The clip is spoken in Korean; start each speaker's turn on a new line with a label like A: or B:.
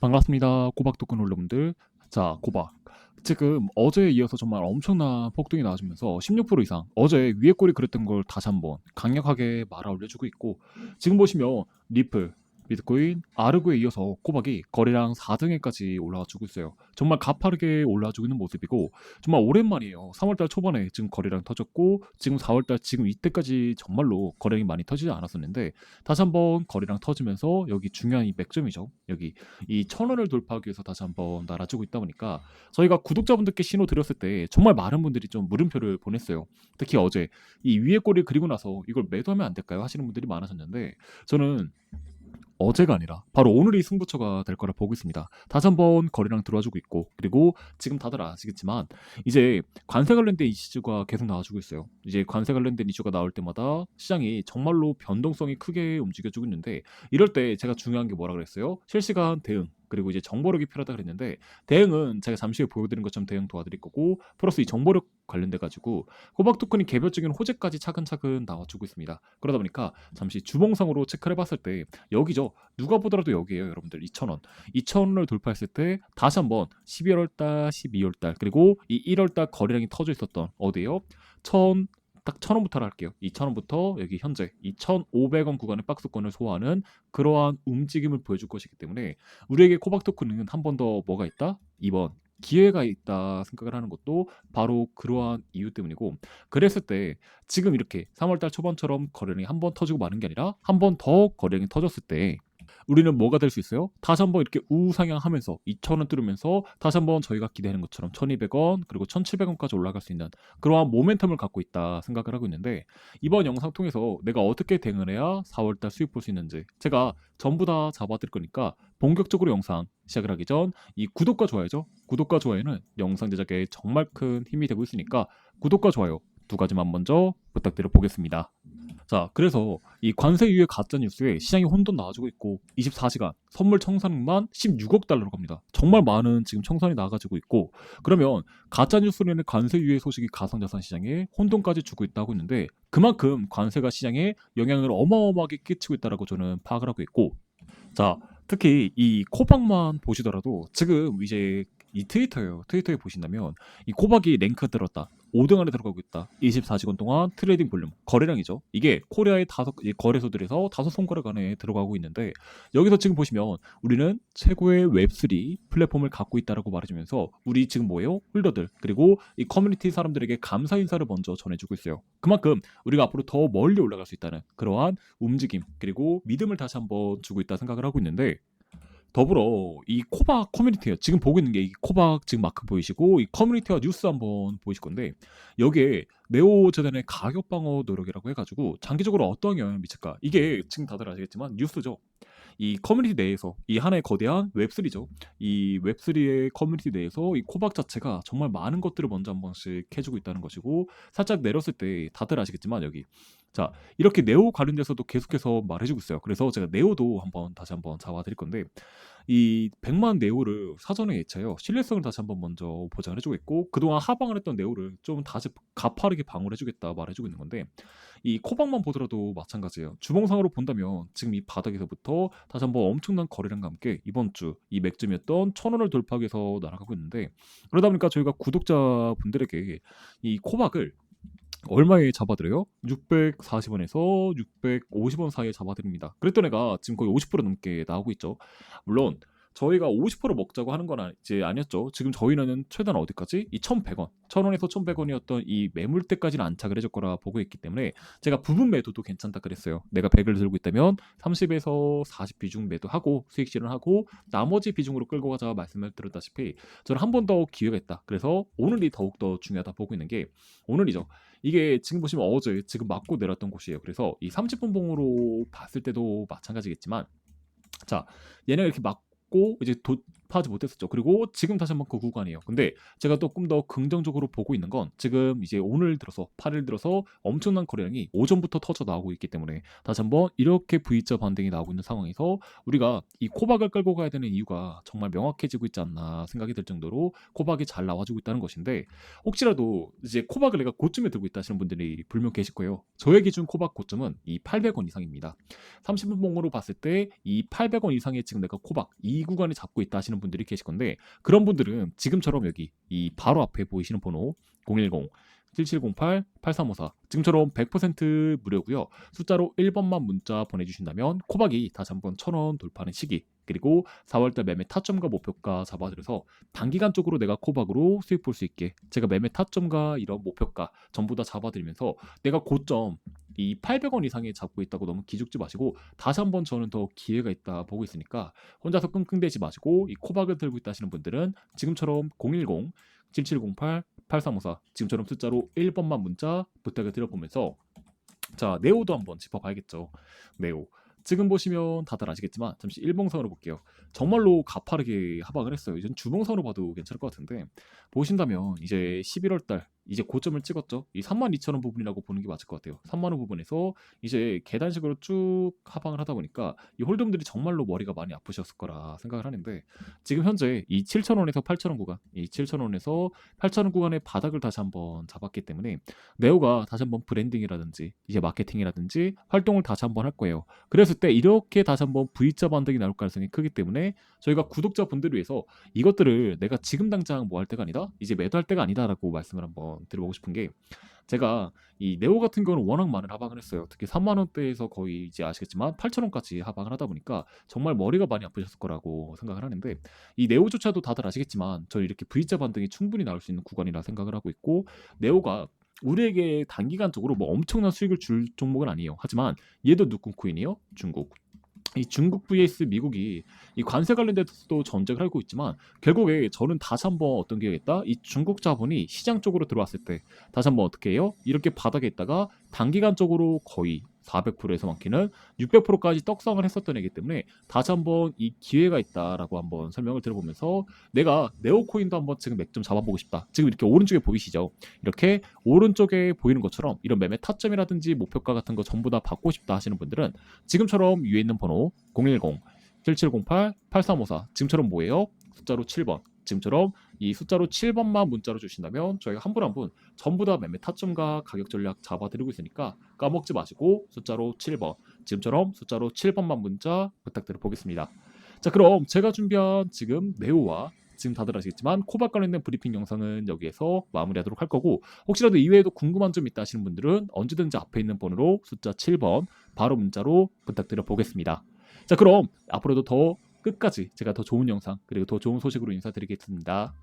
A: 반갑습니다. 꼬박 토큰 홀더분들. 자, 꼬박. 지금 어제에 이어서 정말 엄청난 폭등이 나와주면서 16% 이상 어제 위에 꼬리 그랬던 걸 다시 한번 강력하게 말아 올려주고 있고 지금 보시면 리플, 비트코인, 아르고에 이어서 꼬박이 거래량 4등에까지 올라와주고 있어요. 정말 가파르게 올라와주고 있는 모습이고 정말 오랜만이에요. 3월달 초반에 지금 거래량 터졌고 지금 4월달 지금 이때까지 정말로 거래량이 많이 터지지 않았었는데 다시 한번 거래량 터지면서 여기 중요한 이 맥점이죠. 여기 이 천 원을 돌파하기 위해서 다시 한번 날아주고 있다 보니까 저희가 구독자분들께 신호 드렸을 때 정말 많은 분들이 좀 물음표를 보냈어요. 특히 어제 이 위에 꼬리 그리고 나서 이걸 매도하면 안 될까요? 하시는 분들이 많으셨는데 저는 어제가 아니라 바로 오늘이 승부처가 될 거라 보고 있습니다. 다시 한번 거래량 들어와주고 있고 그리고 지금 다들 아시겠지만 이제 관세 관련된 이슈가 계속 나와주고 있어요. 이제 관세 관련된 이슈가 나올 때마다 시장이 정말로 변동성이 크게 움직여주고 있는데 이럴 때 제가 중요한 게 뭐라 그랬어요? 실시간 대응 그리고 이제 정보력이 필요하다 그랬는데 대응은 제가 잠시 후에 보여드린 것처럼 대응 도와드릴 거고 플러스 이 정보력 관련돼 가지고 호박 토큰이 개별적인 호재까지 차근차근 나와주고 있습니다. 그러다 보니까 잠시 주봉상으로 체크를 해봤을 때 여기죠. 누가 보더라도 여기에요, 여러분들 2,000원. 2,000원을 돌파했을 때 다시 한번 12월달, 12월달 그리고 이 1월달 거래량이 터져 있었던 어디에요? 1,000 딱 1,000원부터 할게요. 2,000원부터 여기 현재 2,500원 구간의 박스권을 소화하는 그러한 움직임을 보여줄 것이기 때문에 우리에게 코박 토큰은 한 번 더 뭐가 있다? 2번 기회가 있다 생각을 하는 것도 바로 그러한 이유 때문이고 그랬을 때 지금 이렇게 3월달 초반처럼 거래량이 한 번 터지고 마는 게 아니라 한 번 더 거래량이 터졌을 때 우리는 뭐가 될 수 있어요? 다시 한번 이렇게 우상향하면서 2,000원 뚫으면서 다시 한번 저희가 기대하는 것처럼 1,200원 그리고 1,700원까지 올라갈 수 있는 그러한 모멘텀을 갖고 있다 생각을 하고 있는데 이번 영상 통해서 내가 어떻게 대응을 해야 4월달 수익 볼 수 있는지 제가 전부 다 잡아드릴 거니까 본격적으로 영상 시작을 하기 전 이 구독과 좋아요죠. 구독과 좋아요는 영상 제작에 정말 큰 힘이 되고 있으니까 구독과 좋아요 두 가지만 먼저 부탁드려 보겠습니다. 자, 그래서 이 관세 유예 가짜 뉴스에 시장이 혼돈 나와주고 있고 24시간 선물 청산액만 16억 달러로 갑니다. 정말 많은 지금 청산이 나가지고 있고 그러면 가짜 뉴스로 인해 관세 유예 소식이 가상자산 시장에 혼돈까지 주고 있다고 있는데 그만큼 관세가 시장에 영향을 어마어마하게 끼치고 있다라고 저는 파악을 하고 있고 자, 특히 이 코박만 보시더라도 지금 이제 이 트위터예요. 트위터에 보신다면 이 코박이 랭크 들었다. 5등 안에 들어가고 있다. 24시간 동안 트레이딩 볼륨, 거래량이죠. 이게 코리아의 다섯 이 거래소들에서 다섯 손가락 안에 들어가고 있는데 여기서 지금 보시면 우리는 최고의 웹3 플랫폼을 갖고 있다라고 말해주면서 우리 지금 뭐예요? 홀더들 그리고 이 커뮤니티 사람들에게 감사 인사를 먼저 전해주고 있어요. 그만큼 우리가 앞으로 더 멀리 올라갈 수 있다는 그러한 움직임 그리고 믿음을 다시 한번 주고 있다 생각을 하고 있는데 더불어 이 코박 커뮤니티에 지금 보고 있는 게 이 코박 지금 마크 보이시고 이 커뮤니티와 뉴스 한번 보이실 건데 여기에 네오 재단의 가격 방어 노력이라고 해가지고 장기적으로 어떤 영향을 미칠까 이게 지금 다들 아시겠지만 뉴스죠. 이 커뮤니티 내에서 이 하나의 거대한 웹3죠. 이 웹3의 커뮤니티 내에서 이 코박 자체가 정말 많은 것들을 먼저 한 번씩 해주고 있다는 것이고 살짝 내렸을 때 다들 아시겠지만 여기 자 이렇게 네오 관련돼서도 계속해서 말해주고 있어요. 그래서 제가 네오도 한번 다시 한번 잡아드릴 건데 이 100만 네오를 사전에 예차요 신뢰성을 다시 한번 먼저 보장을 해주고 있고 그동안 하방을 했던 네오를 좀 다시 가파르게 방어를 해주겠다 말해주고 있는 건데 이 코박만 보더라도 마찬가지예요. 주봉상으로 본다면 지금 이 바닥에서부터 다시 한번 엄청난 거래량과 함께 이번 주 이 맥점이었던 천 원을 돌파하기 위해서 날아가고 있는데 그러다 보니까 저희가 구독자 분들에게 이 코박을 얼마에 잡아드려요? 640원에서 650원 사이에 잡아드립니다. 그랬던 애가 지금 거의 50% 넘게 나오고 있죠. 물론 저희가 50% 먹자고 하는 건 아- 이제 아니었죠. 지금 저희는 최단 어디까지? 이 1,100원, 1,000원에서 1,100원이었던 이 매물대까지는 안착을 해줄 거라 보고 있기 때문에 제가 부분 매도도 괜찮다 그랬어요. 내가 100을 들고 있다면 30에서 40 비중 매도하고 수익 실현하고 나머지 비중으로 끌고 가자 말씀을 드렸다시피 저는 한 번 더 기회가 있다. 그래서 오늘이 더욱 더 중요하다 보고 있는 게 오늘이죠. 이게 지금 보시면 어제 지금 맞고 내렸던 곳이에요. 그래서 이 30분 봉으로 봤을 때도 마찬가지겠지만 자 얘네가 이렇게 맞고 이제 도, 파지 못했었죠. 그리고 지금 다시 한번 그 구간이에요. 근데 제가 또좀더 긍정적으로 보고 있는 건 지금 이제 오늘 들어서 8일 들어서 엄청난 거래량이 오전부터 터져 나오고 있기 때문에 다시 한번 이렇게 V자 반등이 나오고 있는 상황에서 우리가 이 코박을 끌고 가야 되는 이유가 정말 명확해지고 있지 않나 생각이 들 정도로 코박이 잘 나와주고 있다는 것인데 혹시라도 이제 코박을 내가 고점에 들고 있다 하시는 분들이 분명 계실 거예요. 저의 기준 코박 고점은 이 800원 이상입니다. 30분 봉으로 봤을 때 이 800원 이상의 지금 내가 코박 이 구간에 잡고 있다 하시는 분들이 계실 건데 그런 분들은 지금처럼 여기 이 바로 앞에 보이시는 번호 010 7708-8354 지금처럼 100% 무료고요. 숫자로 1번만 문자 보내주신다면 코박이 다시 한번 1000원 돌파하는 시기 그리고 4월달 매매 타점과 목표가 잡아드려서 단기간적으로 내가 코박으로 수익 볼 수 있게 제가 매매 타점과 이런 목표가 전부 다 잡아드리면서 내가 고점 이 800원 이상에 잡고 있다고 너무 기죽지 마시고 다시 한번 저는 더 기회가 있다 보고 있으니까 혼자서 끙끙대지 마시고 이 코박을 들고 있다 하시는 분들은 지금처럼 010 7708 8354 지금처럼 숫자로 1번만 문자 부탁을 드려보면서 자 네오도 한번 짚어봐야겠죠. 네오. 지금 보시면 다들 아시겠지만 잠시 일봉선으로 볼게요. 정말로 가파르게 하방을 했어요. 이전 주봉선으로 봐도 괜찮을 것 같은데 보신다면 이제 11월 달 이제 고점을 찍었죠. 이 32,000원 부분이라고 보는 게 맞을 것 같아요. 3만원 부분에서 이제 계단식으로 쭉 하방을 하다 보니까 이 홀덤들이 정말로 머리가 많이 아프셨을 거라 생각을 하는데 지금 현재 이 7,000원에서 8,000원 구간 이 7,000원에서 8,000원 구간의 바닥을 다시 한번 잡았기 때문에 네오가 다시 한번 브랜딩이라든지 이제 마케팅이라든지 활동을 다시 한번 할 거예요. 그랬을 때 이렇게 다시 한번 V자 반등이 나올 가능성이 크기 때문에 저희가 구독자분들을 위해서 이것들을 내가 지금 당장 뭐 할 때가 아니다 이제 매도할 때가 아니다라고 말씀을 한번 드려보고 싶은 게 제가 이 네오 같은 경우는 워낙 많은 하방을 했어요. 특히 3만 원대에서 거의 이제 아시겠지만 8천 원까지 하방을 하다 보니까 정말 머리가 많이 아프셨을 거라고 생각을 하는데 이 네오조차도 다들 아시겠지만 저는 이렇게 V자 반등이 충분히 나올 수 있는 구간이라 생각을 하고 있고 네오가 우리에게 단기간적으로 뭐 엄청난 수익을 줄 종목은 아니에요. 하지만 얘도 누군 코인이요? 중국. 이 중국 vs 미국이 이 관세 관련돼서도 전쟁을 하고 있지만 결국에 저는 다시 한번 어떤 게 있다? 이 중국 자본이 시장 쪽으로 들어왔을 때 다시 한번 어떻게 해요? 이렇게 바닥에 있다가 단기간적으로 거의 400%에서 많게는 600%까지 떡상을 했었던 애기 때문에 다시 한번 이 기회가 있다라고 한번 설명을 들어보면서 내가 네오코인도 한번 지금 맥 좀 잡아보고 싶다. 지금 이렇게 오른쪽에 보이시죠? 이렇게 오른쪽에 보이는 것처럼 이런 매매 타점이라든지 목표가 같은 거 전부 다 받고 싶다 하시는 분들은 지금처럼 위에 있는 번호 010 7708 8354 지금처럼 뭐예요? 숫자로 7번 지금처럼 이 숫자로 7번만 문자로 주신다면 저희가 한 분 한 분 전부 다 매매 타점과 가격 전략 잡아드리고 있으니까 까먹지 마시고 숫자로 7번 지금처럼 숫자로 7번만 문자 부탁드려 보겠습니다. 자 그럼 제가 준비한 지금 네오와 지금 다들 아시겠지만 코박 관련된 브리핑 영상은 여기에서 마무리하도록 할 거고 혹시라도 이외에도 궁금한 점 있다 하시는 분들은 언제든지 앞에 있는 번호로 숫자 7번 바로 문자로 부탁드려 보겠습니다. 자 그럼 앞으로도 더 끝까지 제가 더 좋은 영상 그리고 더 좋은 소식으로 인사드리겠습니다.